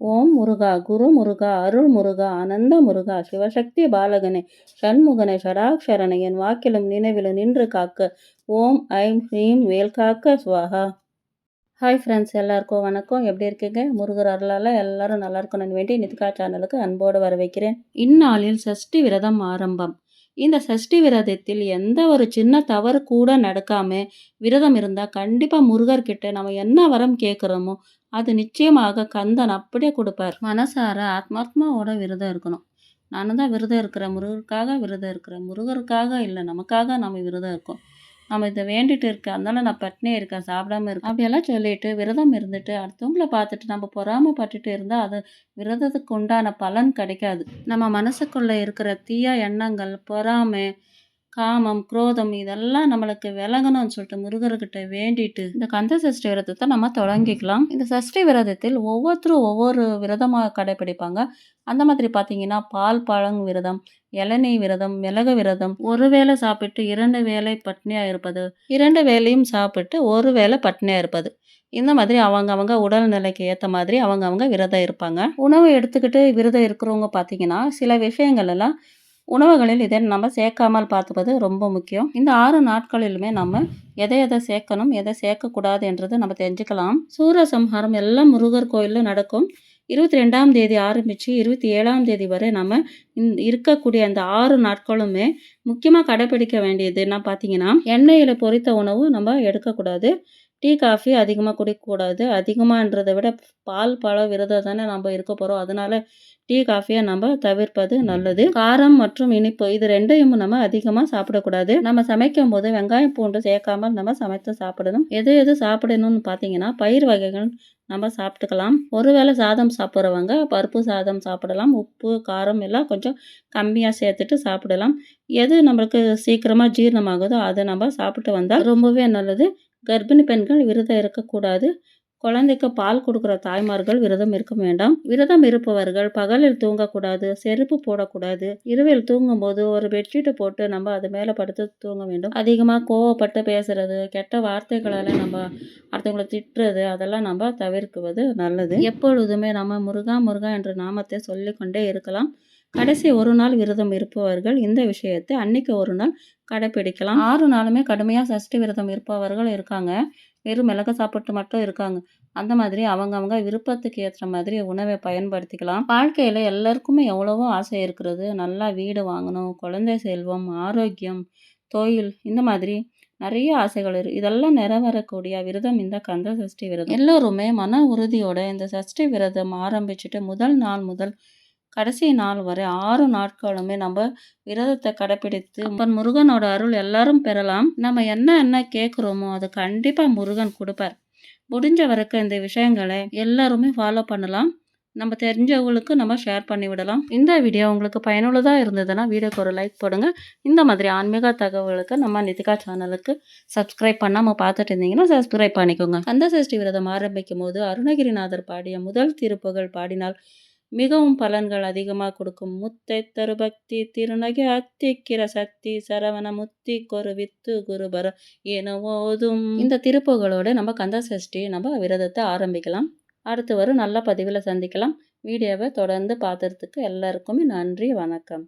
ஓம் முருகா குரு முருகா அருள் முருகா அனந்த முருகா சிவசக்தி பாலகனே சண்முகனே ஷடாக்ஷரனை என் வாக்கிலும் நினைவிலும் நின்று காக்க. ஓம் ஐம் ஹ்ரீம் வேல் காக்க சுவாகா. ஹாய் ஃப்ரெண்ட்ஸ் எல்லாருக்கும் வணக்கம். எப்படி இருக்கீங்க? முருகர் அருளால் எல்லாரும் நல்லா இருக்கணும்னு வேண்டி நிதிகா சேனலுக்கு அன்போடு வர வைக்கிறேன் இந்நாளில் சஷ்டி விரதம் ஆரம்பம். இந்த சஷ்டி விரதத்தில் எந்த ஒரு சின்ன தவறு கூட நடக்காம விரதம் இருந்தால் கண்டிப்பாக முருகர்கிட்ட நம்ம என்ன வரம் கேட்குறோமோ அது நிச்சயமாக கந்தன் அப்படியே கொடுப்பார். மனசார ஆத்மாத்மாவோட விரதம் இருக்கணும். நானும் தான் விரதம் இருக்கிறேன். முருகருக்காக விரதம் இருக்கிறேன். முருகருக்காக இல்லை நமக்காக நம்ம விரதம் இருக்கோம். நம்ம இதை வேண்டிட்டு இருக்கேன் அதனால நான் பட்டினே இருக்கேன் சாப்பிடாம இருக்கேன். அப்படியெல்லாம் சொல்லிட்டு விரதம் இருந்துட்டு அடுத்தவங்கள பார்த்துட்டு நம்ம பொறாமப்பட்டுட்டு இருந்தால் அது விரதத்துக்கு உண்டான பலன் கிடைக்காது. நம்ம மனசுக்குள்ளே இருக்கிற தீய எண்ணங்கள் பொறாமை காமம் குரோதம் இதெல்லாம் நம்மளுக்கு விலகணும்னு சொல்லிட்டு முருகர்கிட்ட வேண்டிட்டு இந்த கந்த சஷ்டி விரதத்தை நம்ம தொடங்கிக்கலாம். இந்த சஷ்டி விரதத்தில் ஒவ்வொருத்தரும் ஒவ்வொரு விரதமாக கடைபிடிப்பாங்க. அந்த மாதிரி பார்த்தீங்கன்னா பால் பழங் விரதம் இளநீ விரதம் மிளகு விரதம் ஒரு வேளை சாப்பிட்டு இரண்டு வேளை பட்னியாக இருப்பது இரண்டு வேலையும் சாப்பிட்டு ஒரு வேளை பட்னியாக இருப்பது. இந்த மாதிரி அவங்க அவங்க உடல்நிலைக்கு ஏற்ற மாதிரி அவங்க அவங்க விரதம் இருப்பாங்க. உணவு எடுத்துக்கிட்டு விரதம் இருக்கிறவங்க பார்த்தீங்கன்னா சில விஷயங்கள் எல்லாம் உணவுகளில் இதை நம்ம சேர்க்காமல் பார்த்துப்பது ரொம்ப முக்கியம். இந்த ஆறு நாட்களிலுமே நம்ம எதை எதை சேர்க்கணும் எதை சேர்க்கக்கூடாது என்றதை நம்ம தெரிஞ்சுக்கலாம். சூரசம்ஹாரம் எல்லாம் முருகர் கோயிலில் நடக்கும். இருபத்தி ரெண்டாம் தேதி ஆரம்பித்து இருபத்தி ஏழாம் தேதி வரை நம்ம இருக்கக்கூடிய அந்த ஆறு நாட்களுமே முக்கியமாக கடைப்பிடிக்க வேண்டியது என்ன பார்த்தீங்கன்னா எண்ணெயில் பொரித்த உணவு நம்ம எடுக்கக்கூடாது. டீ காஃபி அதிகமாக குடிக்கக்கூடாது. அதிகமாகன்றதை விட பால் பழ விரதம் தானே நம்ம இருக்க போகிறோம் அதனால் டீ காஃபியை நம்ம தவிர்ப்பது நல்லது. காரம் மற்றும் இனிப்பு இது ரெண்டையும் நம்ம அதிகமாக சாப்பிடக்கூடாது. நம்ம சமைக்கும் போது வெங்காயம் பூண்டு சேர்க்காமல் நம்ம சமைத்து சாப்பிடணும். எது எது சாப்பிடணும்னு பார்த்தீங்கன்னா பயிர் வகைகள் நம்ம சாப்பிட்டுக்கலாம். ஒருவேளை சாதம் சாப்பிட்றவங்க பருப்பு சாதம் சாப்பிடலாம். உப்பு காரம் எல்லாம் கொஞ்சம் கம்மியாக சேர்த்துட்டு சாப்பிடலாம். எது நம்மளுக்கு சீக்கிரமாக ஜீரணமாகுதோ அதை நம்ம சாப்பிட்டு வந்தால் ரொம்பவே நல்லது. கர்ப்பிணி பெண்கள் விரதம் இருக்கக்கூடாது. குழந்தைக்கு பால் கொடுக்குற தாய்மார்கள் விரதம் இருக்க வேண்டாம். விரதம் இருப்பவர்கள் பகலில் தூங்கக்கூடாது செருப்பு போடக்கூடாது. இரவில் தூங்கும்போது ஒரு பெட்ஷீட்டை போட்டு நம்ம அது மேலே படுத்து தூங்க வேண்டும். அதிகமாக கோவப்பட்டு பேசுறது கெட்ட வார்த்தைகளால் நம்ம அடுத்தவங்களை திட்டுறது அதெல்லாம் நம்ம தவிர்க்குவது நல்லது. எப்பொழுதுமே நம்ம முருகா முருகா என்ற நாமத்தை சொல்லிக்கொண்டே இருக்கலாம். கடைசி ஒரு நாள் விரதம் இருப்பவர்கள் இந்த விஷயத்தை அன்னைக்கு ஒரு நாள் கடைப்பிடிக்கலாம். ஆறு நாளுமே கடுமையாக சஷ்டி விரதம் இருப்பவர்கள் இருக்காங்க. வெறும் மிளகு சாப்பிட்டு மட்டும் இருக்காங்க. அந்த மாதிரி அவங்க அவங்க விருப்பத்துக்கு ஏற்ற மாதிரி உணவை பயன்படுத்திக்கலாம். வாழ்க்கையில் எல்லாருக்குமே எவ்வளவோ ஆசை இருக்கிறது. நல்லா வீடு வாங்கணும் குழந்தை செல்வம் ஆரோக்கியம் தொழில் இந்த மாதிரி நிறைய ஆசைகள் இருக்கு இதெல்லாம் நிறைவேறக்கூடிய விரதம் இந்த கந்த சஷ்டி விரதம். எல்லோருமே மன உறுதியோட இந்த சஷ்டி விரதம் ஆரம்பிச்சுட்டு முதல் நாள் முதல் கடைசி நாள் வரை ஆறு நாட்களுமே நம்ம விரதத்தை கடைப்பிடித்து அப்பன் முருகனோட அருள் எல்லாரும் பெறலாம். நம்ம என்ன என்ன கேட்குறோமோ அது கண்டிப்பாக முருகன் கொடுப்பார். முடிஞ்ச வரைக்கும் இந்த விஷயங்களை எல்லாருமே ஃபாலோ பண்ணலாம். நம்ம தெரிஞ்சவங்களுக்கு நம்ம ஷேர் பண்ணி விடலாம். இந்த வீடியோ உங்களுக்கு பயனுள்ளதாக இருந்ததுன்னா வீடியோக்கு ஒரு லைக் போடுங்க. இந்த மாதிரி ஆன்மீக தகவலுக்கு நம்ம நிதிகா சேனலுக்கு சப்ஸ்கிரைப் பண்ணாமல் பார்த்துட்டு இருந்தீங்கன்னா சப்ஸ்கிரைப் பண்ணிக்கோங்க. கந்த சஷ்டி விரதம் ஆரம்பிக்கும் போது அருணகிரிநாதர் பாடிய முதல் திருப்புகள் பாடினால் மிகவும் பலன்கள் அதிகமாக கொடுக்கும். முத்தை தரு பக்தி திருநகை அத்திக்கிற சக்தி சரவண முத்தி கொரு வித்து குருபர என ஓதும். இந்த திருப்புகளோட நம்ம கந்த சஷ்டி நம்ம விரதத்தை ஆரம்பிக்கலாம். அடுத்து வரும் நல்ல பதிவில் சந்திக்கலாம். வீடியோவை தொடர்ந்து பார்த்துறதுக்கு எல்லாருக்குமே நன்றி வணக்கம்.